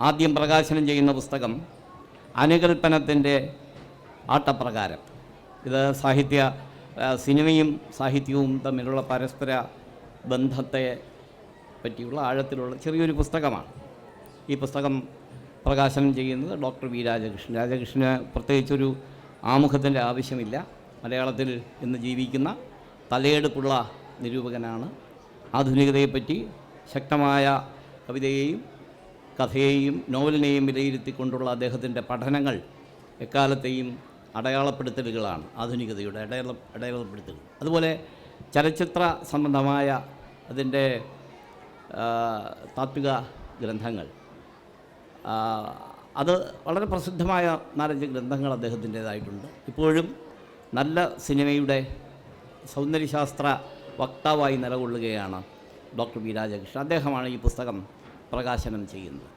ആദ്യം പ്രകാശനം ചെയ്യുന്ന പുസ്തകം അനുകൽപ്പനത്തിന്റെ ആട്ടപ്രകാരം. ഇത് സാഹിത്യ സിനിമയും സാഹിത്യവും തമ്മിലുള്ള പരസ്പര ബന്ധത്തെ പറ്റിയുള്ള ആഴത്തിലുള്ള ചെറിയൊരു പുസ്തകമാണ്. ഈ പുസ്തകം പ്രകാശനം ചെയ്യുന്നത് ഡോക്ടർ വി രാജകൃഷ്ണൻ. രാജകൃഷ്ണന് പ്രത്യേകിച്ചൊരു ആമുഖത്തിന്റെ ആവശ്യമില്ല. മലയാളത്തിൽ ഇന്ന് ജീവിക്കുന്ന തലയെടുപ്പുള്ള നിരൂപകനാണ്. ആധുനികതയെപ്പറ്റി ശക്തമായ കവിതയെയും കഥയെയും നോവലിനെയും വിലയിരുത്തിക്കൊണ്ടുള്ള അദ്ദേഹത്തിന്റെ പഠനങ്ങൾ എക്കാലത്തെയും അടയാളപ്പെടുത്തലുകളാണ് ആധുനികതയുടെ അടയാള അടയാളപ്പെടുത്തലുകൾ. അതുപോലെ ചലച്ചിത്ര സംബന്ധമായ അതിന്റെ താത്വിക ഗ്രന്ഥങ്ങൾ. അത് വളരെ പ്രസിദ്ധമായ നാലഞ്ച് ഗ്രന്ഥങ്ങൾ അദ്ദേഹത്തിന്റേതായിട്ടുണ്ട്. ഇപ്പോഴും നല്ല സിനിമയുടെ സൗന്ദര്യശാസ്ത്ര വക്താവായി നിലകൊള്ളുകയാണ് ഡോക്ടർ വി രാജകൃഷ്ണൻ. അദ്ദേഹമാണ് ഈ പുസ്തകം പ്രകാശനം ചെയ്യുന്നത്.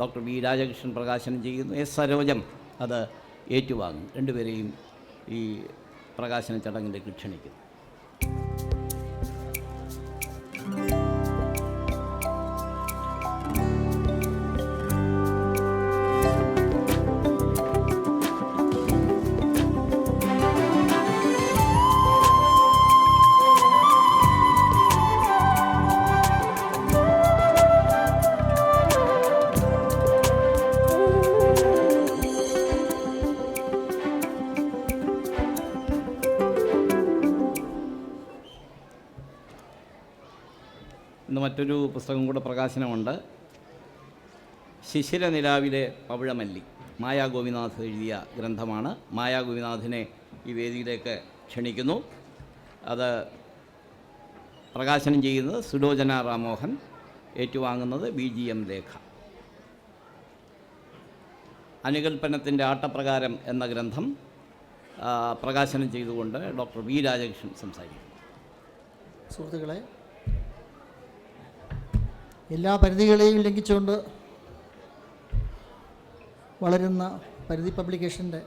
ഡോക്ടർ വി രാജകൃഷ്ണൻ പ്രകാശനം ചെയ്യുന്നു. എസ് സരോജം അത് ഏറ്റുവാങ്ങും. രണ്ടുപേരെയും ഈ പ്രകാശന ചടങ്ങിലേക്ക് ക്ഷണിക്കുന്നു മറ്റൊരു പുസ്തകം കൂടെ പ്രകാശനമുണ്ട്. ശിശിര നിലാവിലെ പവിഴമല്ലി. മായാ ഗോപിനാഥ് എഴുതിയ ഗ്രന്ഥമാണ്. മായാ ഗോപിനാഥിനെ ഈ വേദിയിലേക്ക് ക്ഷണിക്കുന്നു. അത് പ്രകാശനം ചെയ്യുന്നത് സുലോചന റാമോഹൻ ഏറ്റുവാങ്ങുന്നത് ബി ജി എം ലേഖ അനുകൽപ്പനത്തിന്റെ ആട്ടപ്രകാരം എന്ന ഗ്രന്ഥം പ്രകാശനം ചെയ്തുകൊണ്ട് ഡോക്ടർ വി രാജകൃഷ്ണൻ സംസാരിക്കും സുഹൃത്തുക്കളെ എല്ലാ പരിധികളെയും ലംഘിച്ചുകൊണ്ട് വളരുന്ന പരിധി പബ്ലിക്കേഷന്റെ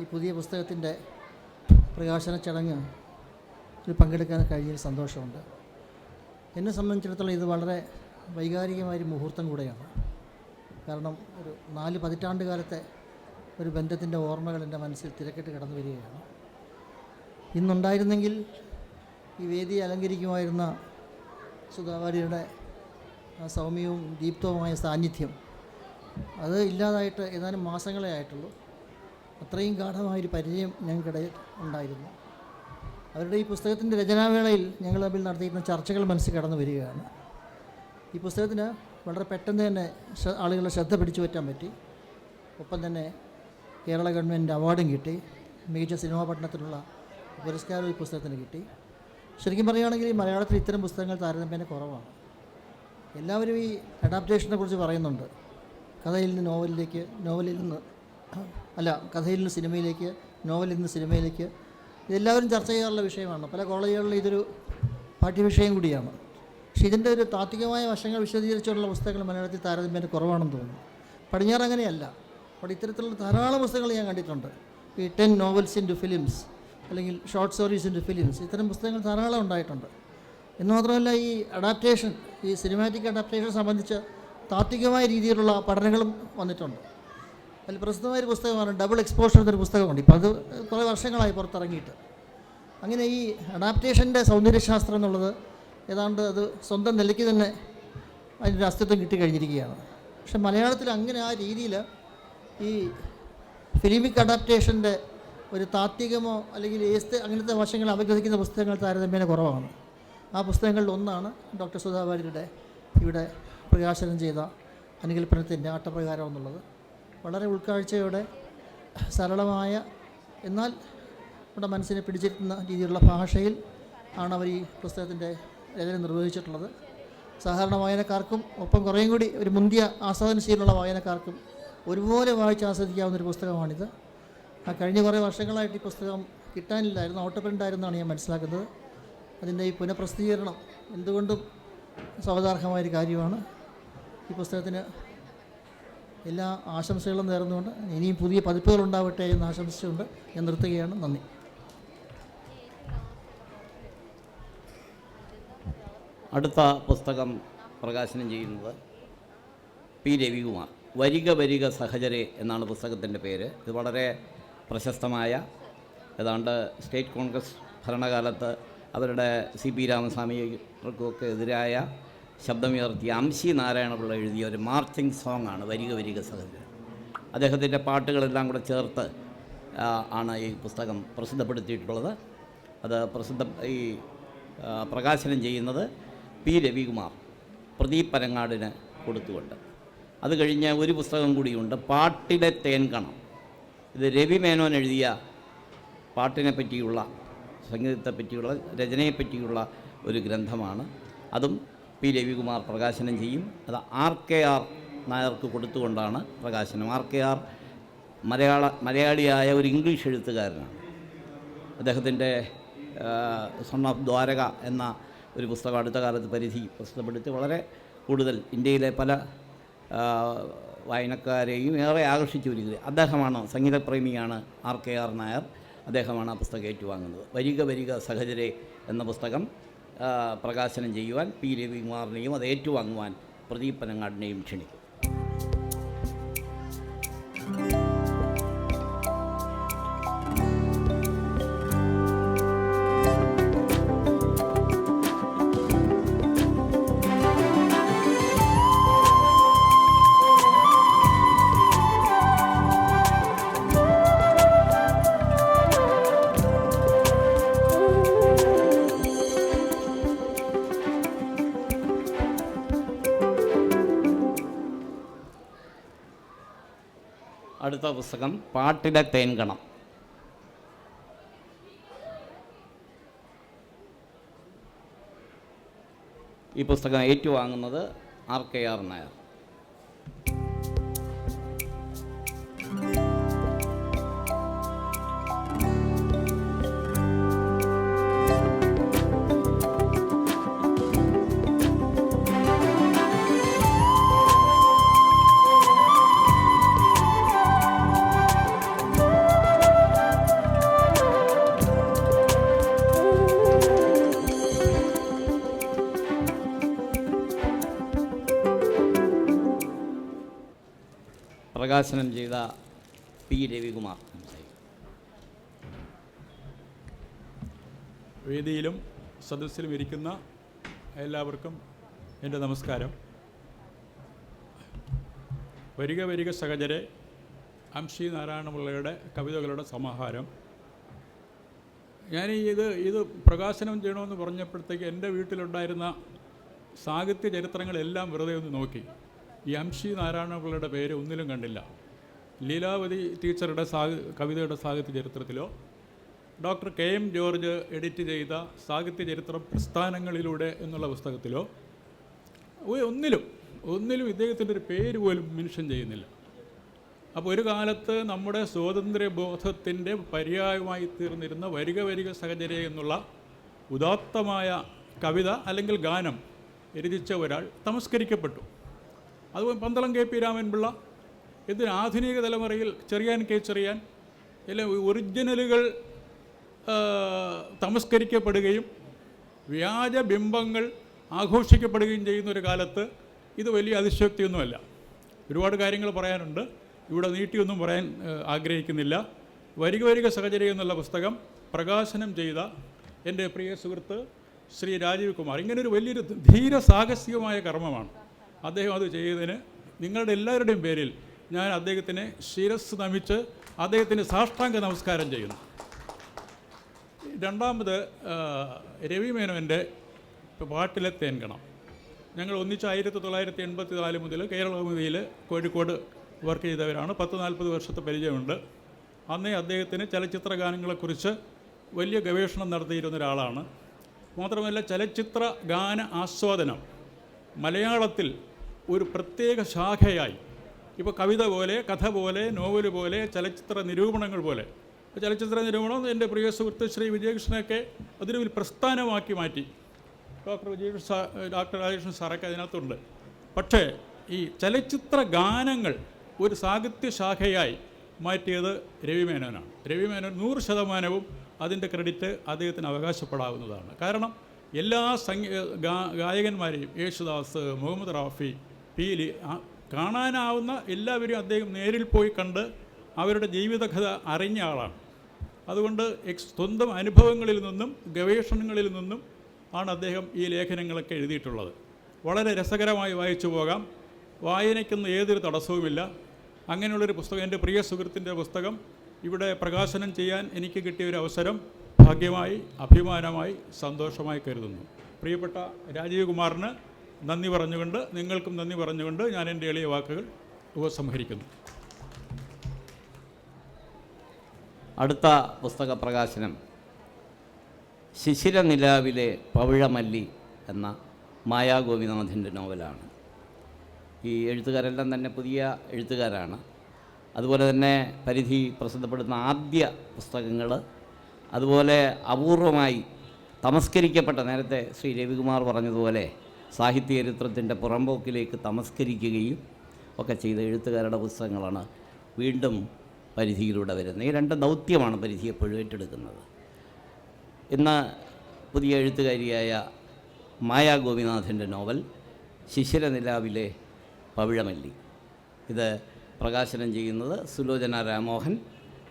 ഈ പുതിയ പുസ്തകത്തിന്റെ പ്രകാശന ചടങ്ങ് പങ്കെടുക്കാൻ കഴിഞ്ഞതിൽ സന്തോഷമുണ്ട്. എന്നെ സംബന്ധിച്ചിടത്തോളം ഇത് വളരെ വൈകാരികമായ ഒരു മുഹൂർത്തം കൂടെയാണ്. കാരണം ഒരു നാല് പതിറ്റാണ്ട് കാലത്തെ ഒരു ബന്ധത്തിന്റെ ഓർമ്മകൾ എന്റെ മനസ്സിൽ തിരക്കിട്ട് കടന്നു വരികയാണ്. ഇന്നുണ്ടായിരുന്നെങ്കിൽ ഈ വേദി അലങ്കരിക്കുമായിരുന്ന സുധാവാരിയുടെ സൗമ്യവും ദീപ്തവുമായ സാന്നിധ്യം. അത് ഇല്ലാതായിട്ട് ഏതാനും മാസങ്ങളെ ആയിട്ടുള്ളൂ. അത്രയും ഗാഠമായൊരു പരിചയം ഞങ്ങൾക്കിടയിൽ ഉണ്ടായിരുന്നു. അവരുടെ ഈ പുസ്തകത്തിന്റെ രചനാവേളയിൽ ഞങ്ങൾ തമ്മിൽ നടത്തിയിരുന്ന ചർച്ചകൾ മനസ്സിൽ കടന്നു വരികയാണ്. ഈ പുസ്തകത്തിന് വളരെ പെട്ടെന്ന് തന്നെ ആളുകളെ ആളുകളുടെ ശ്രദ്ധ പിടിച്ചു പറ്റാൻ പറ്റി. ഒപ്പം തന്നെ കേരള ഗവൺമെന്റ് അവാർഡും കിട്ടി. മികച്ച സിനിമാ പഠനത്തിനുള്ള പുരസ്കാരം ഈ പുസ്തകത്തിന് കിട്ടി. ശരിക്കും പറയുകയാണെങ്കിൽ മലയാളത്തിൽ ഇത്തരം പുസ്തകങ്ങൾ താരതമ്യേന കുറവാണ്. എല്ലാവരും ഈ അഡാപ്റ്റേഷനെ കുറിച്ച് പറയുന്നുണ്ട്. കഥയിൽ നിന്ന് നോവലിലേക്ക് നോവലിൽ നിന്ന് അല്ല കഥയിൽ നിന്ന് സിനിമയിലേക്ക് നോവലിൽ നിന്ന് സിനിമയിലേക്ക് ഇതെല്ലാവരും ചർച്ച ചെയ്യാറുള്ള വിഷയമാണ്. പല കോളേജുകളിലും ഇതൊരു പാഠ്യവിഷയം കൂടിയാണ്. പക്ഷേ ഇതിന്റെ ഒരു താത്വികമായ വശങ്ങൾ വിശദീകരിച്ചുള്ള പുസ്തകങ്ങൾ മലയാളത്തിൽ താരതമ്യേന കുറവാണെന്ന് തോന്നുന്നു. പടിഞ്ഞാറ് അങ്ങനെയല്ല. അവിടെ ഇത്തരത്തിലുള്ള ധാരാളം പുസ്തകങ്ങൾ ഞാൻ കണ്ടിട്ടുണ്ട്. ഈ ten novels into films അല്ലെങ്കിൽ short stories into films ഇത്തരം പുസ്തകങ്ങൾ ധാരാളം ഉണ്ടായിട്ടുണ്ട്. എന്ന് മാത്രമല്ല ഈ അഡാപ്റ്റേഷൻ ഈ സിനിമാറ്റിക് അഡാപ്റ്റേഷൻ സംബന്ധിച്ച് താത്വികമായ രീതിയിലുള്ള പഠനങ്ങളും വന്നിട്ടുണ്ട്. അതിൽ പ്രസിദ്ധമായൊരു പുസ്തകമാണ് ഡബിൾ എക്സ്പോഷർ എന്നൊരു പുസ്തകമുണ്ട്. ഇപ്പോൾ അത് കുറേ വർഷങ്ങളായി പുറത്തിറങ്ങിയിട്ട്. അങ്ങനെ ഈ അഡാപ്റ്റേഷന്റെ സൗന്ദര്യശാസ്ത്രം എന്നുള്ളത് ഏതാണ്ട് അത് സ്വന്തം നിലയ്ക്ക് തന്നെ അതിന്റെ അസ്തിത്വം കിട്ടിക്കഴിഞ്ഞിരിക്കുകയാണ്. പക്ഷെ മലയാളത്തിൽ അങ്ങനെ ആ രീതിയിൽ ഈ ഫിലിമിക് അഡാപ്റ്റേഷന്റെ ഒരു താത്വികമോ അല്ലെങ്കിൽ ഏസ്ത് അങ്ങനത്തെ വശങ്ങൾ അവഗ്രഹിക്കുന്ന പുസ്തകങ്ങൾ താരതമ്യേന കുറവാണ്. ആ പുസ്തകങ്ങളിൽ ഒന്നാണ് ഡോക്ടർ സുധാവാര്യരുടെ ഇവിടെ പ്രകാശനം ചെയ്ത അനുകൽപ്പനത്തിന്റെ ആട്ടപ്രകാരം എന്നുള്ളത്. വളരെ ഉൾക്കാഴ്ചയോടെ സരളമായ എന്നാൽ നമ്മുടെ മനസ്സിനെ പിടിച്ചിരുത്തുന്ന രീതിയിലുള്ള ഭാഷയിൽ ആണ് അവർ ഈ പുസ്തകത്തിന്റെ രചന നിർവഹിച്ചിട്ടുള്ളത്. സാധാരണ വായനക്കാർക്കും ഒപ്പം കുറേയും കൂടി ഒരു മുന്തിയ ആസ്വാദനശീലമുള്ള വായനക്കാർക്കും ഒരുപോലെ വായിച്ച് ആസ്വദിക്കാവുന്ന ഒരു പുസ്തകമാണിത്. കഴിഞ്ഞ കുറേ വർഷങ്ങളായിട്ട് ഈ പുസ്തകം കിട്ടാനില്ലായിരുന്നു ഔട്ട് പ്രിന്റ് ആയിരുന്നാണ് ഞാൻ മനസ്സിലാക്കുന്നത്. അതിന്റെ ഈ പുനഃപ്രസിദ്ധീകരണം എന്തുകൊണ്ടും സ്വാഗതാർഹമായൊരു കാര്യമാണ്. ഈ പുസ്തകത്തിന് എല്ലാ ആശംസകളും നേർന്നുകൊണ്ട് ഇനിയും പുതിയ പതിപ്പുകൾ ഉണ്ടാവട്ടെ എന്ന് ആശംസിച്ചുകൊണ്ട് ഞാൻ നിർത്തുകയാണ്. നന്ദി. അടുത്ത പുസ്തകം പ്രകാശനം ചെയ്യുന്നത് പി. രവികുമാർ വരിക വരിക സഹചരെ എന്നാണ് പുസ്തകത്തിന്റെ പേര്. ഇത് വളരെ പ്രശസ്തമായ ഏതാണ്ട് സ്റ്റേറ്റ് കോൺഗ്രസ് ഭരണകാലത്ത് അവരുടെ സി പി രാമസ്വാമികൾക്കൊക്കെ എതിരായ ശബ്ദമുയർത്തിയ അംശി നാരായണപിള്ള എഴുതിയ ഒരു മാർച്ചിങ് സോങ് ആണ് വരിക വരിക സഹോദരൻ അദ്ദേഹത്തിന്റെ പാട്ടുകളെല്ലാം കൂടെ ചേർത്ത് ആണ് ഈ പുസ്തകം പ്രസിദ്ധപ്പെടുത്തിയിട്ടുള്ളത്. അത് പ്രസിദ്ധ ഈ പ്രകാശനം ചെയ്യുന്നത് പി രവികുമാർ പ്രദീപ് പരങ്ങാടിന് കൊടുത്തുകൊണ്ട്. അത് കഴിഞ്ഞ് ഒരു പുസ്തകം കൂടിയുണ്ട് പാട്ടിലെ തേൻകണം ഇത് രവി മേനോൻ എഴുതിയ പാട്ടിനെ പറ്റിയുള്ള സംഗീതത്തെ പറ്റിയുള്ള രചനയെ പറ്റിയുള്ള ഒരു ഗ്രന്ഥമാണ്. അതും പി രവികുമാർ പ്രകാശനം ചെയ്യും. അത് ആർ കെ ആർ നായർക്ക് കൊടുത്തുകൊണ്ടാണ് പ്രകാശനം. ആർ കെ ആർ മലയാള മലയാളിയായ ഒരു ഇംഗ്ലീഷ് എഴുത്തുകാരനാണ്. അദ്ദേഹത്തിന്റെ സൺ ഓഫ് ദ്വാരക എന്ന ഒരു പുസ്തകം അടുത്ത കാലത്ത് പരിധി പ്രസിദ്ധപ്പെടുത്തി. വളരെ കൂടുതൽ ഇന്ത്യയിലെ പല വായനക്കാരെയും ഏറെ ആകർഷിച്ചു വരികയാണ്. അദ്ദേഹമാണ് സംഗീതപ്രേമിയാണ് ആർ കെ ആർ നായർ. അദ്ദേഹമാണ് ആ പുസ്തകം ഏറ്റുവാങ്ങുന്നത്. വരിക വരിക സഹചരെ എന്ന പുസ്തകം പ്രകാശനം ചെയ്യുവാൻ പി. രവികുമാറിനെയും അത് ഏറ്റുവാങ്ങുവാൻ പ്രദീപ് പനങ്ങാടിനെയും ക്ഷണിക്കും പുസ്തകം പാട്ടിലെ തേൻകണം. ഈ പുസ്തകം ഏറ്റുവാങ്ങുന്നത് ആർ കെ ആർ നായർ. പ്രകാശനം ചെയ്ത പി രവികുമാർ. വേദിയിലും സദസ്സിലും ഇരിക്കുന്ന എല്ലാവർക്കും എന്റെ നമസ്കാരം. വരിക വരിക സഹചരെ അംശി നാരായണപിള്ളയുടെ കവിതകളുടെ സമാഹാരം. ഞാൻ ഇത് ഇത് പ്രകാശനം ചെയ്യണമെന്ന് പറഞ്ഞപ്പോഴത്തേക്ക് എന്റെ വീട്ടിലുണ്ടായിരുന്ന സാഹിത്യ ചരിത്രങ്ങളെല്ലാം വെറുതെ ഒന്ന് നോക്കി. ഈ സി നാരായണപിള്ളയുടെ പേര് ഒന്നിലും കണ്ടില്ല. ലീലാവതി ടീച്ചറുടെ സാഹി കവിതയുടെ സാഹിത്യ ചരിത്രത്തിലോ doctor K M George edit ചെയ്ത സാഹിത്യ ചരിത്രം പ്രസ്ഥാനങ്ങളിലൂടെ എന്നുള്ള പുസ്തകത്തിലോ ഒന്നിലും ഒന്നിലും ഇദ്ദേഹത്തിന്റെ ഒരു പേര് പോലും മെൻഷൻ ചെയ്യുന്നില്ല. അപ്പോൾ ഒരു കാലത്ത് നമ്മുടെ സ്വാതന്ത്ര്യബോധത്തിന്റെ പര്യായമായി തീർന്നിരുന്ന വരിക വരിക സഹചര്യ എന്നുള്ള ഉദാത്തമായ കവിത അല്ലെങ്കിൽ ഗാനം രചിച്ച ഒരാൾ തമസ്കരിക്കപ്പെട്ടു. അതുപോലെ പന്തളം കെ പി രാമൻപിള്ള ഇതിന് ആധുനിക തലമുറയിൽ ചെറിയാൻ കെ ചെറിയാൻ എല്ലാം ഒറിജിനലുകൾ തമസ്കരിക്കപ്പെടുകയും വ്യാജ ബിംബങ്ങൾ ആഘോഷിക്കപ്പെടുകയും ചെയ്യുന്ന ഒരു കാലത്ത് ഇത് വലിയ അതിശയോക്തിയൊന്നുമല്ല. ഒരുപാട് കാര്യങ്ങൾ പറയാനുണ്ട്. ഇവിടെ നീട്ടിയൊന്നും പറയാൻ ആഗ്രഹിക്കുന്നില്ല. വരിക വരിക സഹചര്യം എന്നുള്ള പുസ്തകം പ്രകാശനം ചെയ്ത എന്റെ പ്രിയ സുഹൃത്ത് ശ്രീ രാജീവ് കുമാർ. ഇങ്ങനൊരു വലിയൊരു ധീര സാഹസികമായ കർമ്മമാണ്. അദ്ദേഹം അത് ചെയ്തതിന് നിങ്ങളുടെ എല്ലാവരുടെയും പേരിൽ ഞാൻ അദ്ദേഹത്തിനെ ശിരസ് നമിച്ച് അദ്ദേഹത്തിന് സാഷ്ടാംഗ നമസ്കാരം ചെയ്യുന്നു. രണ്ടാമത് രവി മേനോന്റെ പാട്ടിലെ തേൻകണം. ഞങ്ങൾ ഒന്നിച്ച് ആയിരത്തി തൊള്ളായിരത്തി എൺപത്തി നാല് മുതൽ കേരളകൗമുദിയിൽ കോഴിക്കോട് വർക്ക് ചെയ്തവരാണ്. പത്ത് നാൽപ്പത് വർഷത്തെ പരിചയമുണ്ട്. അന്നേ അദ്ദേഹത്തിന് ചലച്ചിത്ര ഗാനങ്ങളെക്കുറിച്ച് വലിയ ഗവേഷണം നടത്തിയിരുന്ന ഒരാളാണ്. മാത്രമല്ല ചലച്ചിത്ര ഗാന ആസ്വാദനം മലയാളത്തിൽ ഒരു പ്രത്യേക ശാഖയായി. ഇപ്പോൾ കവിത പോലെ കഥ പോലെ നോവൽ പോലെ ചലച്ചിത്ര നിരൂപണങ്ങൾ പോലെ. ചലച്ചിത്ര നിരൂപണം എന്റെ പ്രിയ സുഹൃത്ത് ശ്രീ വിജയകൃഷ്ണനൊക്കെ അതിന് ഒരു പ്രസ്ഥാനമാക്കി മാറ്റി. ഡോക്ടർ വിജയകൃഷ്ണ ഡോക്ടർ രാജകൃഷ്ണൻ സാറൊക്കെ അതിനകത്തുണ്ട്. പക്ഷേ ഈ ചലച്ചിത്ര ഗാനങ്ങൾ ഒരു സാഹിത്യ ശാഖയായി മാറ്റിയത് രവിമേനോനാണ്. രവിമേനോൻ നൂറ് ശതമാനവും അതിന്റെ ക്രെഡിറ്റ് അദ്ദേഹത്തിന് അവകാശപ്പെടാവുന്നതാണ്. കാരണം എല്ലാ സംഗീ ഗായകന്മാരെയും യേശുദാസ് മുഹമ്മദ് റാഫി പി കാണാനാവുന്ന എല്ലാവരും അദ്ദേഹം നേരിൽ പോയി കണ്ട് അവരുടെ ജീവിതകഥ അറിഞ്ഞ ആളാണ്. അതുകൊണ്ട് എക്സ് സ്വന്തം അനുഭവങ്ങളിൽ നിന്നും ഗവേഷണങ്ങളിൽ നിന്നും ആണ് അദ്ദേഹം ഈ ലേഖനങ്ങളൊക്കെ എഴുതിയിട്ടുള്ളത്. വളരെ രസകരമായി വായിച്ചു പോകാം. വായനയ്ക്കൊന്നും ഏതൊരു തടസ്സവുമില്ല. അങ്ങനെയുള്ളൊരു പുസ്തകം എന്റെ പ്രിയ സുഹൃത്തിന്റെ പുസ്തകം ഇവിടെ പ്രകാശനം ചെയ്യാൻ എനിക്ക് കിട്ടിയ ഒരു അവസരം ഭാഗ്യമായി അഭിമാനമായി സന്തോഷമായി കരുതുന്നു. പ്രിയപ്പെട്ട രാജീവ് കുമാറിന് നന്ദി പറഞ്ഞുകൊണ്ട് നിങ്ങൾക്കും നന്ദി പറഞ്ഞുകൊണ്ട് ഞാൻ എന്റെ എളിയ വാക്കുകൾ ഉപസംഹരിക്കുന്നു. അടുത്ത പുസ്തക പ്രകാശനം. ശിശിരനിലാവിലെ പവിഴമല്ലി എന്ന മായാ ഗോപിനാഥിന്റെ നോവലാണ്. ഈ എഴുത്തുകാരെല്ലാം തന്നെ പുതിയ എഴുത്തുകാരാണ്. അതുപോലെ തന്നെ പരിധി പ്രസിദ്ധപ്പെടുന്ന ആദ്യ പുസ്തകങ്ങൾ അതുപോലെ അപൂർവമായി തമസ്കരിക്കപ്പെട്ട നേരത്തെ ശ്രീ രവികുമാർ പറഞ്ഞതുപോലെ സാഹിത്യ ചരിത്രത്തിന്റെ പുറമ്പോക്കിലേക്ക് തമസ്കരിക്കുകയും ഒക്കെ ചെയ്ത എഴുത്തുകാരുടെ പുസ്തകങ്ങളാണ് വീണ്ടും പരിധിയിലൂടെ വരുന്നത്. ഈ രണ്ട് ദൗത്യമാണ് പരിധി എപ്പോഴും ഏറ്റെടുക്കുന്നത് ഇന്ന് പുതിയ എഴുത്തുകാരിയായ മായാ ഗോപിനാഥന്റെ നോവൽ ശിശിരനിലാവിലെ പവിഴമല്ലി. ഇത് പ്രകാശനം ചെയ്യുന്നത് സുലോചന രാമോഹൻ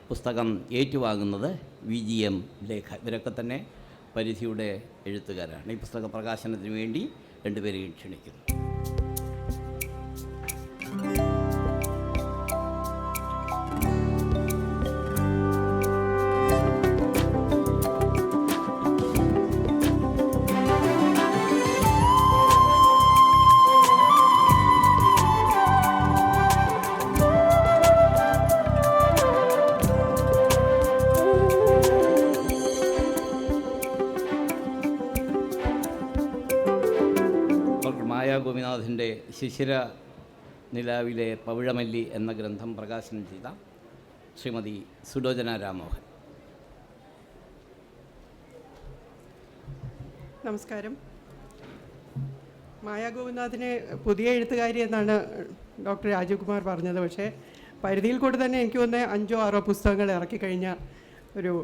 പുസ്തകം ഏറ്റുവാങ്ങുന്നത് വി ജി എം ലേഖ. ഇവരൊക്കെ തന്നെ പരിധിയുടെ എഴുത്തുകാരാണ്. ഈ പുസ്തക പ്രകാശനത്തിന് വേണ്ടി രണ്ടുപേരെയും ക്ഷണിക്കുന്നു ഡോക്ടർ ശിശിര നിലാവിലെ പവിഴമല്ലി എന്ന ഗ്രന്ഥം പ്രകാശനം ചെയ്ത ശ്രീമതി സുലോചന രാമോഹൻ നമസ്കാരം. മായാ ഗോപിനാഥിനെ പുതിയ എഴുത്തുകാരി എന്നാണ് ഡോക്ടർ രാജീവ്കുമാർ പറഞ്ഞത്. പക്ഷേ പരിധിയിൽ കൂടെ തന്നെ എനിക്ക് വന്ന അഞ്ചോ ആറോ പുസ്തകങ്ങൾ ഇറക്കിക്കഴിഞ്ഞ ഒരു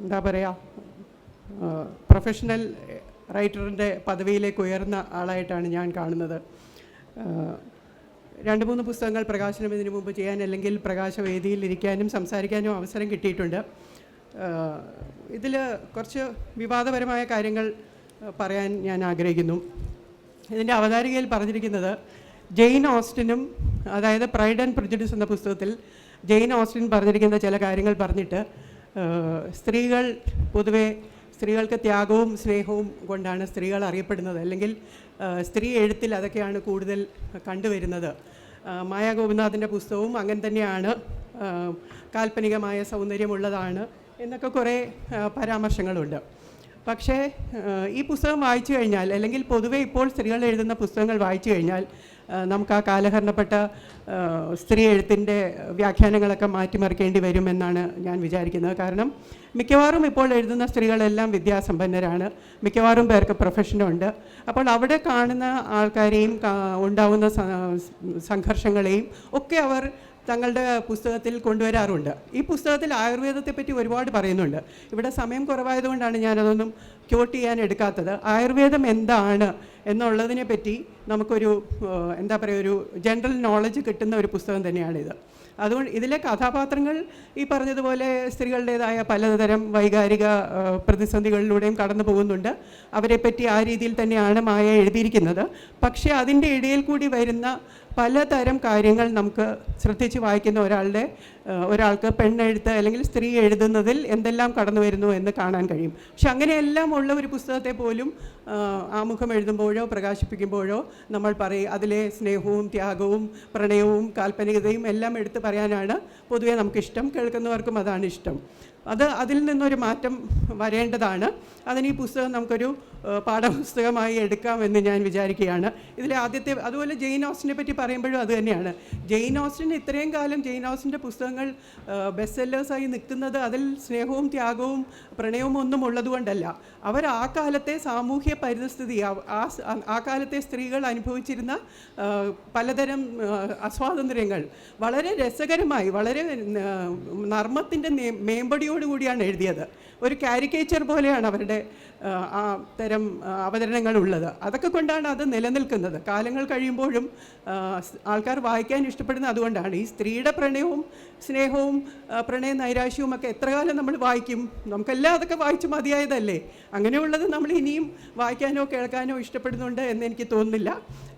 എന്താ പറയുക പ്രൊഫഷണൽ റൈറ്ററിന്റെ പദവിയിലേക്ക് ഉയർന്ന ആളായിട്ടാണ് ഞാൻ കാണുന്നത്. രണ്ട് മൂന്ന് പുസ്തകങ്ങൾ പ്രകാശനം ഇതിനു മുമ്പ് ചെയ്യാൻ അല്ലെങ്കിൽ പ്രകാശവേദിയിൽ ഇരിക്കാനും സംസാരിക്കാനും അവസരം കിട്ടിയിട്ടുണ്ട്. ഇതിൽ കുറച്ച് വിവാദപരമായ കാര്യങ്ങൾ പറയാൻ ഞാൻ ആഗ്രഹിക്കുന്നു. ഇതിന്റെ അവതാരികയിൽ പറഞ്ഞിരിക്കുന്നത് ജെയിൻ ഓസ്റ്റിനും അതായത് പ്രൈഡ് ആൻഡ് പ്രിജുഡിസ് എന്ന പുസ്തകത്തിൽ ജെയിൻ ഓസ്റ്റിൻ പറഞ്ഞിരിക്കുന്ന ചില കാര്യങ്ങൾ പറഞ്ഞിട്ട് സ്ത്രീകൾ പൊതുവെ സ്ത്രീകൾക്ക് ത്യാഗവും സ്നേഹവും കൊണ്ടാണ് സ്ത്രീകൾ അറിയപ്പെടുന്നത്. അല്ലെങ്കിൽ സ്ത്രീ എഴുത്തിൽ അതൊക്കെയാണ് കൂടുതൽ കണ്ടുവരുന്നത്. മായ ഗോപിനാഥിന്റെ പുസ്തകവും അങ്ങനെ തന്നെയാണ് കാൽപ്പനികമായ സൗന്ദര്യമുള്ളതാണ് എന്നൊക്കെ കുറേ പരാമർശങ്ങളുണ്ട്. പക്ഷേ ഈ പുസ്തകം വായിച്ചു കഴിഞ്ഞാൽ അല്ലെങ്കിൽ പൊതുവെ ഇപ്പോൾ സ്ത്രീകൾ എഴുതുന്ന പുസ്തകങ്ങൾ വായിച്ചു കഴിഞ്ഞാൽ നമുക്ക് ആ കാലഹരണപ്പെട്ട സ്ത്രീ എഴുത്തിന്റെ വ്യാഖ്യാനങ്ങളൊക്കെ മാറ്റിമറിക്കേണ്ടി വരുമെന്നാണ് ഞാൻ വിചാരിക്കുന്നത്. കാരണം മിക്കവാറും ഇപ്പോൾ എഴുതുന്ന സ്ത്രീകളെല്ലാം വിദ്യാസമ്പന്നരാണ്. മിക്കവാറും പേർക്ക് പ്രൊഫഷനുണ്ട്. അപ്പോൾ അവിടെ കാണുന്ന ആൾക്കാരെയും ഉണ്ടാവുന്ന സംഘർഷങ്ങളെയും ഒക്കെ അവർ തങ്ങളുടെ പുസ്തകത്തിൽ കൊണ്ടുവരാറുണ്ട്. ഈ പുസ്തകത്തിൽ ആയുർവേദത്തെ പറ്റി ഒരുപാട് പറയുന്നുണ്ട്. ഇവിടെ സമയം കുറവായതുകൊണ്ടാണ് ഞാനതൊന്നും ക്യോട്ട് ചെയ്യാൻ എടുക്കാത്തത്. ആയുർവേദം എന്താണ് എന്നുള്ളതിനെ പറ്റി നമുക്കൊരു എന്താ പറയുക ഒരു ജനറൽ നോളജ് കിട്ടുന്ന ഒരു പുസ്തകം തന്നെയാണിത്. അതുകൊണ്ട് ഇതിലെ കഥാപാത്രങ്ങൾ ഈ പറഞ്ഞതുപോലെ സ്ത്രീകളുടേതായ പലതരം വൈകാരിക പ്രതിസന്ധികളിലൂടെയും കടന്നു പോകുന്നുണ്ട്. അവരെപ്പറ്റി ആ രീതിയിൽ തന്നെയാണ് മായ എഴുതിയിരിക്കുന്നത്. പക്ഷേ അതിന്റെ ഇടയിൽ കൂടി വരുന്ന പലതരം കാര്യങ്ങൾ നമുക്ക് ശ്രദ്ധിച്ച് വായിക്കുന്ന ഒരാളുടെ ഒരാൾക്ക് പെണ്ണെഴുത്ത് അല്ലെങ്കിൽ സ്ത്രീ എഴുതുന്നതിൽ എന്തെല്ലാം കടന്നു വരുന്നു എന്ന് കാണാൻ കഴിയും. പക്ഷെ അങ്ങനെയെല്ലാം ഉള്ള ഒരു പുസ്തകത്തെ പോലും ആമുഖം എഴുതുമ്പോഴോ പ്രകാശിപ്പിക്കുമ്പോഴോ നമ്മൾ പറയും അതിലെ സ്നേഹവും ത്യാഗവും പ്രണയവും കാൽപ്പനികതയും എല്ലാം എടുത്ത് പറയാനാണ് പൊതുവേ നമുക്കിഷ്ടം. കേൾക്കുന്നവർക്കും അതാണ് ഇഷ്ടം. അത് അതിൽ നിന്നൊരു മാറ്റം വരേണ്ടതാണ്. അതിന് ഈ പുസ്തകം നമുക്കൊരു പാഠപുസ്തകമായി എടുക്കാമെന്ന് ഞാൻ വിചാരിക്കുകയാണ്. ഇതിലെ ആദ്യത്തെ അതുപോലെ ജെയിൻ ഓസ്റ്റിനെ പറ്റി പറയുമ്പോഴും അത് തന്നെയാണ്. ജെയിൻ ഓസ്റ്റിൻ ഇത്രയും കാലം ജെയിൻ ഓസ്റ്റിന്റെ പുസ്തകങ്ങൾ ബെസ്റ്റ് സെല്ലേഴ്സായി നിൽക്കുന്നത് അതിൽ സ്നേഹവും ത്യാഗവും പ്രണയവും ഒന്നും ഉള്ളതുകൊണ്ടല്ല. അവർ ആ കാലത്തെ സാമൂഹ്യ പരിസ്ഥിതി ആ- ആ കാലത്തെ സ്ത്രീകൾ അനുഭവിച്ചിരുന്ന പലതരം അസ്വാതന്ത്ര്യങ്ങൾ വളരെ രസകരമായി വളരെ നർമ്മത്തിന്റെ മേമ്പടിയോട് ചിട്ടയോടുകൂടിയാണ് എഴുതിയത്. ഒരു കാരിക്കേച്ചർ പോലെയാണ് അവരുടെ ആ, തരം അവതരണങ്ങൾ ഉള്ളത്. അതൊക്കെ കൊണ്ടാണ് അത് നിലനിൽക്കുന്നത്. കാലങ്ങൾ കഴിയുമ്പോഴും ആൾക്കാർ വായിക്കാൻ ഇഷ്ടപ്പെടുന്ന അതുകൊണ്ടാണ്. ഈ സ്ത്രീയുടെ പ്രണയവും സ്നേഹവും പ്രണയ നൈരാശ്യവും ഒക്കെ എത്ര കാലം നമ്മൾ വായിക്കും? നമുക്കെല്ലാം അതൊക്കെ വായിച്ച് മതിയായതല്ലേ? അങ്ങനെയുള്ളത് നമ്മൾ ഇനിയും വായിക്കാനോ കേൾക്കാനോ ഇഷ്ടപ്പെടുന്നുണ്ട് എന്ന് എനിക്ക് തോന്നുന്നില്ല.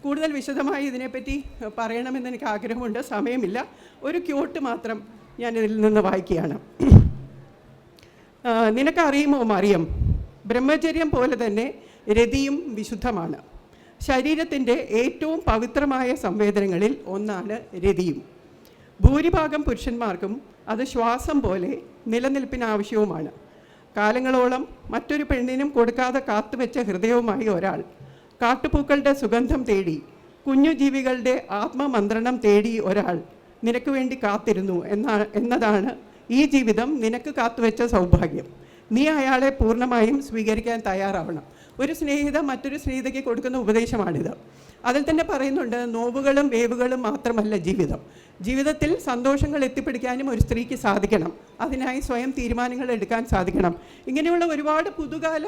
കൂടുതൽ വിശദമായി ഇതിനെപ്പറ്റി പറയണമെന്ന് എനിക്ക് ആഗ്രഹമുണ്ട്. സമയമില്ല. ഒരു ക്യൂട്ട് മാത്രം ഞാൻ ഇതിൽ നിന്ന് വായിക്കുകയാണ്. നിനക്കറിയുമോ മറിയം? ബ്രഹ്മചര്യം പോലെ തന്നെ രതിയും വിശുദ്ധമാണ്. ശരീരത്തിന്റെ ഏറ്റവും പവിത്രമായ സംവേദനങ്ങളിൽ ഒന്നാണ് രതിയും. ഭൂരിഭാഗം പുരുഷന്മാർക്കും അത് ശ്വാസം പോലെ നിലനിൽപ്പിനാവശ്യവുമാണ് കാലങ്ങളോളം മറ്റൊരു പെണ്ണിനും കൊടുക്കാതെ കാത്തുവെച്ച ഹൃദയവുമായി ഒരാൾ കാട്ടുപൂക്കളുടെ സുഗന്ധം തേടി കുഞ്ഞു ജീവികളുടെ ആത്മമന്ത്രണം തേടി ഒരാൾ നിനക്ക് വേണ്ടി കാത്തിരുന്നു എന്നാ എന്നതാണ് ഈ ജീവിതം നിനക്ക് കാത്തുവെച്ച സൗഭാഗ്യം. നീ അയാളെ പൂർണമായും സ്വീകരിക്കാൻ തയ്യാറാവണം. ഒരു സ്നേഹിത മറ്റൊരു സ്നേഹിതയ്ക്ക് കൊടുക്കുന്ന ഉപദേശമാണിത്. അതിൽ തന്നെ പറയുന്നുണ്ട് നോവുകളും വേവുകളും മാത്രമല്ല ജീവിതം. ജീവിതത്തിൽ സന്തോഷങ്ങൾ എത്തിപ്പിടിക്കാനും ഒരു സ്ത്രീക്ക് സാധിക്കണം. അതിനായി സ്വയം തീരുമാനങ്ങൾ എടുക്കാൻ സാധിക്കണം. ഇങ്ങനെയുള്ള ഒരുപാട് പുതുകാല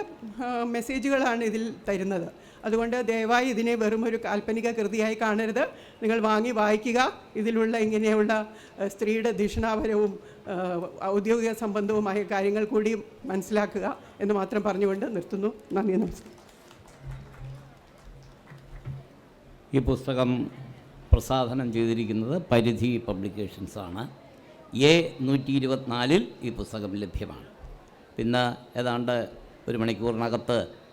മെസ്സേജുകളാണ് ഇതിൽ തരുന്നത്. അതുകൊണ്ട് ദയവായി ഇതിനെ വെറും ഒരു കാൽപ്പനിക കൃതിയായി കാണരുത്. നിങ്ങൾ വാങ്ങി വായിക്കുക. ഇതിലുള്ള ഇങ്ങനെയുള്ള സ്ത്രീയുടെ ദിഷണാപരവും ഔദ്യോഗിക സംബന്ധവുമായ കാര്യങ്ങൾ കൂടി മനസ്സിലാക്കുക എന്ന് മാത്രം പറഞ്ഞുകൊണ്ട് നിർത്തുന്നു. നന്ദി നമസ്കാരം. ഈ പുസ്തകം പ്രസാധനം ചെയ്തിരിക്കുന്നത് പരിധി പബ്ലിക്കേഷൻസാണ് എ നൂറ്റി ഇരുപത്തിനാലിൽ ഈ പുസ്തകം ലഭ്യമാണ്. പിന്നെ ഏതാണ്ട് ഒരു മണിക്കൂറിനകത്ത്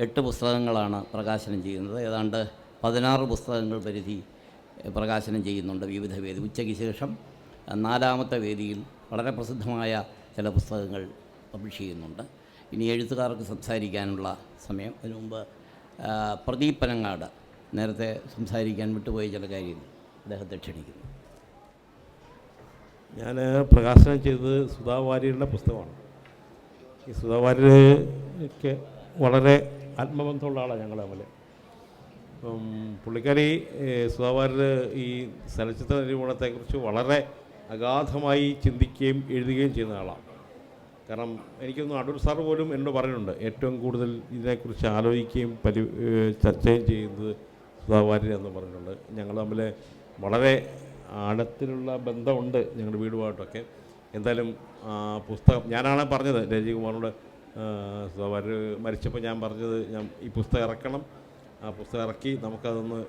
എട്ട് പുസ്തകങ്ങളാണ് പ്രകാശനം ചെയ്യുന്നത്. ഏതാണ്ട് പതിനാറ് പുസ്തകങ്ങൾ പരിധി പ്രകാശനം ചെയ്യുന്നുണ്ട് വിവിധ വേദി. ഉച്ചയ്ക്ക് ശേഷം നാലാമത്തെ വേദിയിൽ വളരെ പ്രസിദ്ധമായ ചില പുസ്തകങ്ങൾ പബ്ലിഷ് ചെയ്യുന്നുണ്ട്. ഇനി എഴുത്തുകാർക്ക് സംസാരിക്കാനുള്ള സമയം. അതിനു മുമ്പ് പ്രദീപ് പനങ്ങാട് നേരത്തെ സംസാരിക്കാൻ വിട്ടുപോയ ചില കാര്യങ്ങൾ അദ്ദേഹത്തെ ക്ഷണിക്കുന്നു. ഞാൻ പ്രകാശനം ചെയ്തത് സുധാ വാര്യരുടെ പുസ്തകമാണ്. ഈ സുധാ വാര്യർക്ക് വളരെ ആത്മബന്ധമുള്ള ആളാണ് ഞങ്ങൾ തമ്മിൽ പുള്ളിക്കാരി ഏഹ്, ഈ ചലച്ചിത്ര നിരൂപണത്തെക്കുറിച്ച് വളരെ അഗാധമായി ചിന്തിക്കുകയും എഴുതുകയും ചെയ്യുന്ന ആളാണ് കാരണം എനിക്കൊന്ന് അടൂർ സാർ പോലും എന്നോട് പറയുന്നുണ്ട് ഏറ്റവും കൂടുതൽ ഇതിനെക്കുറിച്ച് ആലോചിക്കുകയും പരി ചർച്ചയും ചെയ്യുന്നത് സുധാ എന്ന് പറഞ്ഞിട്ടുണ്ട്. ഞങ്ങൾ തമ്മിൽ വളരെ ആഴത്തിലുള്ള ബന്ധമുണ്ട് ഞങ്ങളുടെ വീടുമായിട്ടൊക്കെ. എന്തായാലും പുസ്തകം ഞാനാണ് പറഞ്ഞത് സുധാ വാര്യർ മരിച്ചപ്പോൾ ഞാൻ പറഞ്ഞത് ഞാൻ ഈ പുസ്തകം ഇറക്കണം. ആ പുസ്തകം ഇറക്കി നമുക്കതൊന്ന്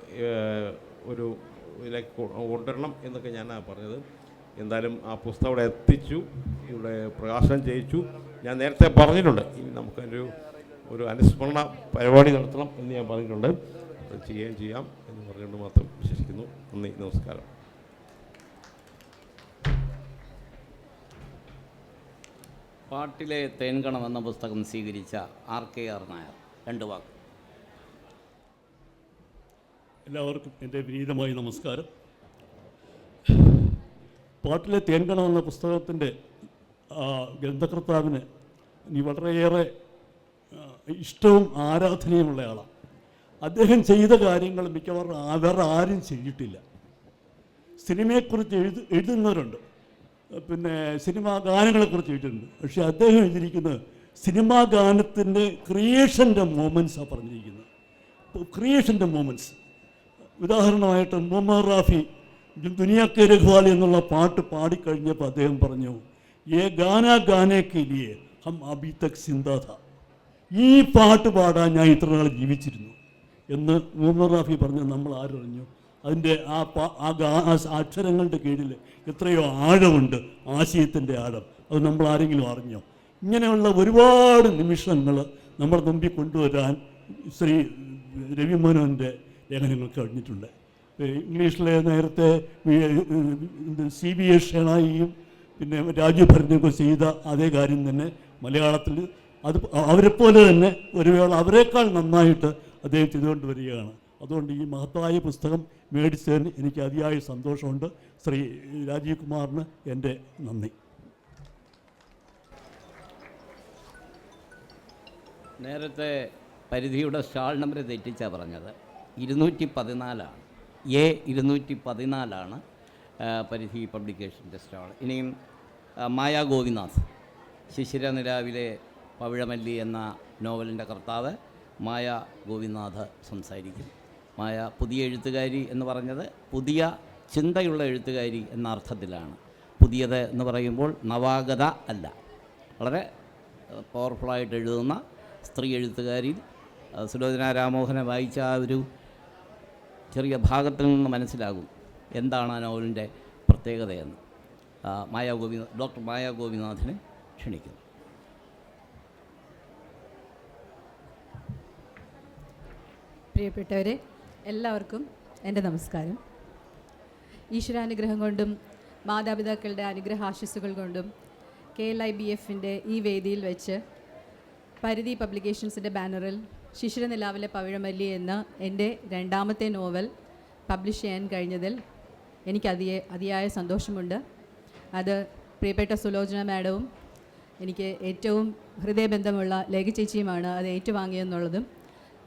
ഒരു ഇതിലേക്ക് കൊണ്ടുവരണം എന്നൊക്കെ ഞാനാണ് പറഞ്ഞത്. എന്തായാലും ആ പുസ്തകം ഇവിടെ എത്തിച്ചു. ഇവിടെ പ്രകാശനം ചെയ്യിച്ചു. ഞാൻ നേരത്തെ പറഞ്ഞിട്ടുണ്ട്. ഇനി നമുക്കൊരു ഒരു അനുസ്മരണ പരിപാടി നടത്തണം എന്ന് ഞാൻ പറഞ്ഞിട്ടുണ്ട്. അത് ചെയ്യുകയും ചെയ്യാം എന്ന് പറഞ്ഞുകൊണ്ട് മാത്രം വിശ്വസിക്കുന്നു നന്ദി നമസ്കാരം. പാട്ടിലെ തേൻകണം എന്ന പുസ്തകം സ്വീകരിച്ച ആർ കെ ആർ നായർ. രണ്ട് വാക്ക്. എല്ലാവർക്കും എന്റെ വിനീതമായ നമസ്കാരം. പാട്ടിലെ തേൻകണം എന്ന പുസ്തകത്തിന്റെ ഗ്രന്ഥകർത്താവിന് നീ വളരെയേറെ ഇഷ്ടവും ആരാധനയുമുള്ള ആളാണ്. അദ്ദേഹം ചെയ്ത കാര്യങ്ങൾ മിക്കവാറും വേറെ ആരും ചെയ്തിട്ടില്ല. സിനിമയെക്കുറിച്ച് എഴുതു എഴുതുന്നവരുണ്ട്. പിന്നെ സിനിമാ ഗാനങ്ങളെക്കുറിച്ച് എഴുതിയിട്ടുണ്ട് പക്ഷേ അദ്ദേഹം എഴുതിയിരിക്കുന്നത് സിനിമാ ഗാനത്തിന്റെ ക്രിയേഷന്റെ മൂമെന്റ്സാണ് പറഞ്ഞിരിക്കുന്നത്. ക്രിയേഷന്റെ മൂമെന്റ്സ് ഉദാഹരണമായിട്ട് മുഹമ്മദ് റാഫി ദുനിയാക്കെ രഘുവാലി എന്നുള്ള പാട്ട് പാടിക്കഴിഞ്ഞപ്പോൾ അദ്ദേഹം പറഞ്ഞു ഏ ഗാന ഗാനെ കെ ലിയെ ഹം അബി തക് സിന്ദാ ഥ ഈ പാട്ട് പാടാൻ ഞാൻ ഇത്ര നാൾ ജീവിച്ചിരുന്നു. എന്ന് മുഹമ്മദ് റാഫി പറഞ്ഞ് നമ്മൾ ആരറിഞ്ഞു? അതിന്റെ ആ അക്ഷരങ്ങളുടെ കീഴിൽ എത്രയോ ആഴമുണ്ട് ആശയത്തിന്റെ ആഴം. അത് നമ്മൾ ആരെങ്കിലും അറിഞ്ഞോ? ഇങ്ങനെയുള്ള ഒരുപാട് നിമിഷങ്ങൾ നമ്മുടെ മുമ്പിൽ കൊണ്ടുവരാൻ ശ്രീ രവിമോഹനന്റെ ലേഖനങ്ങൾ കഴിഞ്ഞിട്ടുണ്ട്. ഇംഗ്ലീഷിലെ നേരത്തെ സി ബി എസ് ഷെണായിയും പിന്നെ രാജു ഭരണിയൊക്കെ ചെയ്ത അതേ കാര്യം തന്നെ മലയാളത്തിൽ. അത് അവരെപ്പോലെ തന്നെ ഒരു വേള അവരെക്കാൾ നന്നായിട്ട് അദ്ദേഹം ചെയ്തുകൊണ്ട് വരികയാണ്. അതുകൊണ്ട് ഈ മഹത്തായ പുസ്തകം മേടിച്ചതിന് എനിക്ക് അതിയായ സന്തോഷമുണ്ട്. ശ്രീ രാജീവ് കുമാറിന് എന്റെ നന്ദി. നേരത്തെ പരിധിയുടെ സ്റ്റാൾ നമ്പർ തെറ്റിച്ചാണ് പറഞ്ഞത്. ഇരുന്നൂറ്റി പതിനാലാണ് എ ഇരുന്നൂറ്റി പതിനാലാണ് പരിധി പബ്ലിക്കേഷന്റെ സ്റ്റാൾ. ഇനിയും മായാ ഗോപിനാഥ് ശിശിരനിലാവിലെ പവിഴമല്ലി എന്ന നോവലിന്റെ കർത്താവ് മായ ഗോപിനാഥ് സംസാരിക്കും. മായ പുതിയ എഴുത്തുകാരി എന്ന് പറഞ്ഞത് പുതിയ ചിന്തയുള്ള എഴുത്തുകാരി എന്ന അർത്ഥത്തിലാണ്. പുതിയത് എന്ന് പറയുമ്പോൾ നവാഗത അല്ല. വളരെ പവർഫുള്ളായിട്ട് എഴുതുന്ന സ്ത്രീ എഴുത്തുകാരി സുലോചന രാമോഹനെ വായിച്ച ആ ഒരു ചെറിയ ഭാഗത്തിൽ നിന്ന് മനസ്സിലാകും എന്താണ് ആ നോവലിന്റെ പ്രത്യേകതയെന്ന്. മായ ഗോപി ഡോക്ടർ മായ ക്ഷണിക്കുന്നു. പ്രിയപ്പെട്ടവരെ എല്ലാവർക്കും എന്റെ നമസ്കാരം. ഈശ്വരാനുഗ്രഹം കൊണ്ടും മാതാപിതാക്കളുടെ അനുഗ്രഹാശിസ്സുകൾ കൊണ്ടും കെ എൽ ഐ ബി എഫിന്റെ ഈ വേദിയിൽ വെച്ച് പരിധി പബ്ലിക്കേഷൻസിന്റെ ബാനറിൽ ശിശുരനിലാവിലെ പവിഴമല്ലി എന്ന എന്റെ രണ്ടാമത്തെ നോവൽ പബ്ലിഷ് ചെയ്യാൻ കഴിഞ്ഞതിൽ എനിക്ക് അതിയെ അതിയായ സന്തോഷമുണ്ട്. അത് പ്രിയപ്പെട്ട സുലോചന മാഡവും എനിക്ക് ഏറ്റവും ഹൃദയബന്ധമുള്ള ലേഖ ചേച്ചിയുമാണ് അത് ഏറ്റുവാങ്ങിയെന്നുള്ളതും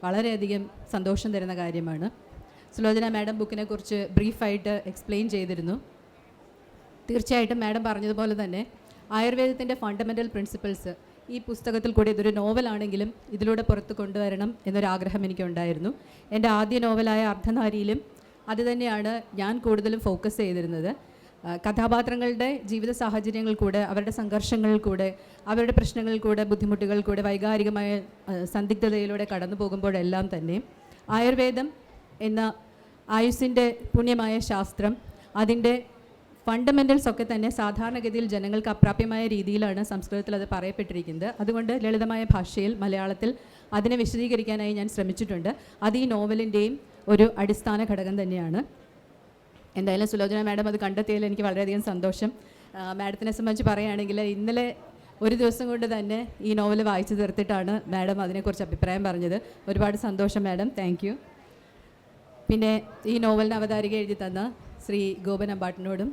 വളരെയധികം സന്തോഷം തരുന്ന കാര്യമാണ്. സുലോചന മാഡം ബുക്കിനെ കുറിച്ച് ബ്രീഫായിട്ട് എക്സ്പ്ലെയിൻ ചെയ്തിരുന്നു. തീർച്ചയായിട്ടും മാഡം പറഞ്ഞതുപോലെ തന്നെ ആയുർവേദത്തിന്റെ ഫണ്ടമെന്റൽ പ്രിൻസിപ്പിൾസ് ഈ പുസ്തകത്തിൽ കൂടി ഇതൊരു നോവലാണെങ്കിലും ഇതിലൂടെ പുറത്ത് കൊണ്ടുവരണം എന്നൊരാഗ്രഹം എനിക്കുണ്ടായിരുന്നു. എന്റെ ആദ്യ നോവലായ അർദ്ധനാരിയിലും അത് തന്നെയാണ് ഞാൻ കൂടുതലും ഫോക്കസ് ചെയ്തിരുന്നത്. കഥാപാത്രങ്ങളുടെ ജീവിത സാഹചര്യങ്ങൾ കൂടെ അവരുടെ സംഘർഷങ്ങളിൽ കൂടെ അവരുടെ പ്രശ്നങ്ങളിൽ കൂടെ ബുദ്ധിമുട്ടുകൾ കൂടെ വൈകാരികമായ സന്ദിഗ്ധതയിലൂടെ കടന്നു പോകുമ്പോഴെല്ലാം തന്നെ ആയുർവേദം എന്ന ആയുസിന്റെ പുണ്യമായ ശാസ്ത്രം അതിന്റെ ഫണ്ടമെന്റൽസ് ഒക്കെ തന്നെ സാധാരണഗതിയിൽ ജനങ്ങൾക്ക് അപ്രാപ്യമായ രീതിയിലാണ് സംസ്കൃതത്തിൽ അത് പറയപ്പെട്ടിരിക്കുന്നത്. അതുകൊണ്ട് ലളിതമായ ഭാഷയിൽ മലയാളത്തിൽ അതിനെ വിശദീകരിക്കാനായി ഞാൻ ശ്രമിച്ചിട്ടുണ്ട്. അത് ഈ നോവലിന്റെയും ഒരു അടിസ്ഥാന ഘടകം തന്നെയാണ്. എന്തായാലും സുലോചന മാഡം അത് കണ്ടെത്തിയതിൽ എനിക്ക് വളരെയധികം സന്തോഷം. മാഡത്തിനെ സംബന്ധിച്ച് പറയുകയാണെങ്കിൽ ഇന്നലെ ഒരു ദിവസം കൊണ്ട് തന്നെ ഈ നോവൽ വായിച്ചു തീർത്തിട്ടാണ് മാഡം അതിനെക്കുറിച്ച് അഭിപ്രായം പറഞ്ഞത്. ഒരുപാട് സന്തോഷം മാഡം. താങ്ക് യു പിന്നെ ഈ നോവലിന് അവതാരിക എഴുതി തന്ന ശ്രീ ഗോപൻ അമ്പാട്ടിനോടും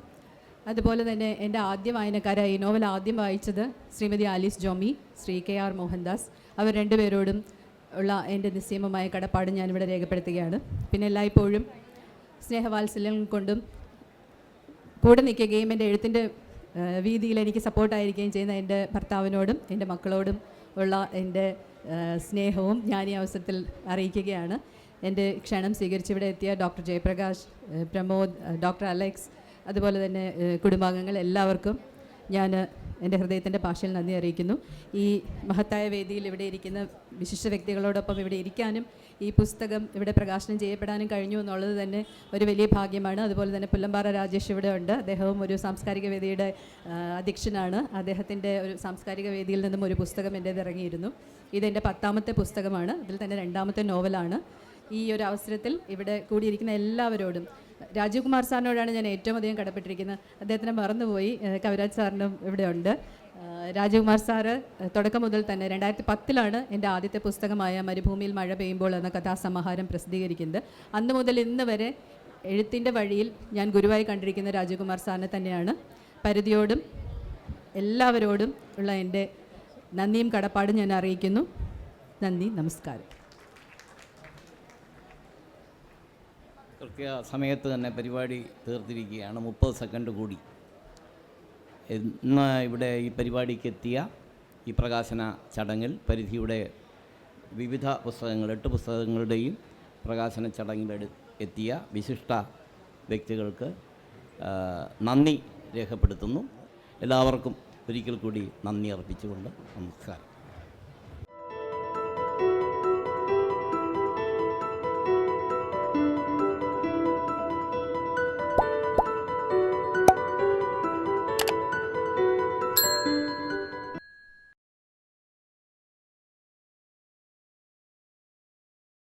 അതുപോലെ തന്നെ എന്റെ ആദ്യ വായനക്കാരായ ഈ നോവൽ ആദ്യം വായിച്ചത് Shrimati Alice Jomy Shri K R Mohandas. അവർ രണ്ടുപേരോടും ഉള്ള എന്റെ നിസ്സീമമായ കടപ്പാട് ഞാനിവിടെ രേഖപ്പെടുത്തുകയാണ്. പിന്നെ എല്ലായ്പ്പോഴും സ്നേഹവാത്സല്യം കൊണ്ടും കൂടെ നിൽക്കുകയും എന്റെ എഴുത്തിന്റെ വീതിയിൽ എനിക്ക് സപ്പോർട്ടായിരിക്കുകയും ചെയ്യുന്ന എന്റെ ഭർത്താവിനോടും എന്റെ മക്കളോടും ഉള്ള എന്റെ സ്നേഹവും ഞാൻ ഈ അവസരത്തിൽ അറിയിക്കുകയാണ്. എന്റെ ക്ഷണം സ്വീകരിച്ച് ഇവിടെ എത്തിയ doctor Jayaprakash Pramod doctor Alex അതുപോലെ തന്നെ കുടുംബാംഗങ്ങൾ എല്ലാവർക്കും ഞാൻ എന്റെ ഹൃദയത്തിന്റെ ഭാഷയിൽ നന്ദി അറിയിക്കുന്നു. ഈ മഹത്തായ വേദിയിൽ ഇവിടെ ഇരിക്കുന്ന വിശിഷ്ട വ്യക്തികളോടൊപ്പം ഇവിടെ ഇരിക്കാനും ഈ പുസ്തകം ഇവിടെ പ്രകാശനം ചെയ്യപ്പെടാനും കഴിഞ്ഞു എന്നുള്ളത് തന്നെ ഒരു വലിയ ഭാഗ്യമാണ്. അതുപോലെ തന്നെ പുല്ലമ്പാറ രാജേഷ് ഇവിടെ ഉണ്ട്. അദ്ദേഹവും ഒരു സാംസ്കാരിക വേദിയുടെ അധ്യക്ഷനാണ്. അദ്ദേഹത്തിന്റെ ഒരു സാംസ്കാരിക വേദിയിൽ നിന്നും ഒരു പുസ്തകം എന്റേത് ഇറങ്ങിയിരുന്നു. ഇതെന്റെ പത്താമത്തെ പുസ്തകമാണ്. അതിൽ തന്നെ രണ്ടാമത്തെ നോവലാണ്. ഈ ഒരു അവസരത്തിൽ ഇവിടെ കൂടിയിരിക്കുന്ന എല്ലാവരോടും രാജീവ് കുമാർ സാറിനോടാണ് ഞാൻ ഏറ്റവും അധികം കടപ്പെട്ടിരിക്കുന്നത്. അദ്ദേഹത്തിനെ മറന്നുപോയി. കവിരാജ് സാറിനും ഇവിടെ ഉണ്ട് രാജീവ് കുമാർ സാറ് തുടക്കം മുതൽ തന്നെ രണ്ടായിരത്തി പത്തിലാണ് എന്റെ ആദ്യത്തെ പുസ്തകമായ മരുഭൂമിയിൽ മഴ പെയ്യുമ്പോൾ എന്ന കഥാസമാഹാരം പ്രസിദ്ധീകരിക്കുന്നത്. അന്ന് മുതൽ ഇന്ന് വരെ എഴുത്തിന്റെ വഴിയിൽ ഞാൻ ഗുരുവായി കണ്ടിരിക്കുന്ന രാജീവ് കുമാർ സാറിനെ തന്നെയാണ്. പരിധിയോടും എല്ലാവരോടും ഉള്ള എന്റെ നന്ദിയും കടപ്പാടും ഞാൻ അറിയിക്കുന്നു. നന്ദി നമസ്കാരം. കൃത്യ സമയത്ത് തന്നെ പരിപാടി തീർത്തിരിക്കുകയാണ്. മുപ്പത് സെക്കൻഡ് കൂടി. ഇന്ന് ഇവിടെ ഈ പരിപാടിക്ക് എത്തിയ ഈ പ്രകാശന ചടങ്ങിൽ പരിധിയുടെ വിവിധ പുസ്തകങ്ങൾ എട്ട് പുസ്തകങ്ങളുടെയും പ്രകാശന ചടങ്ങിൽ എത്തിയ വിശിഷ്ട വ്യക്തികൾക്ക് നന്ദി രേഖപ്പെടുത്തുന്നു. എല്ലാവർക്കും ഒരിക്കൽ കൂടി നന്ദി അർപ്പിച്ചുകൊണ്ട് നമസ്കാരം.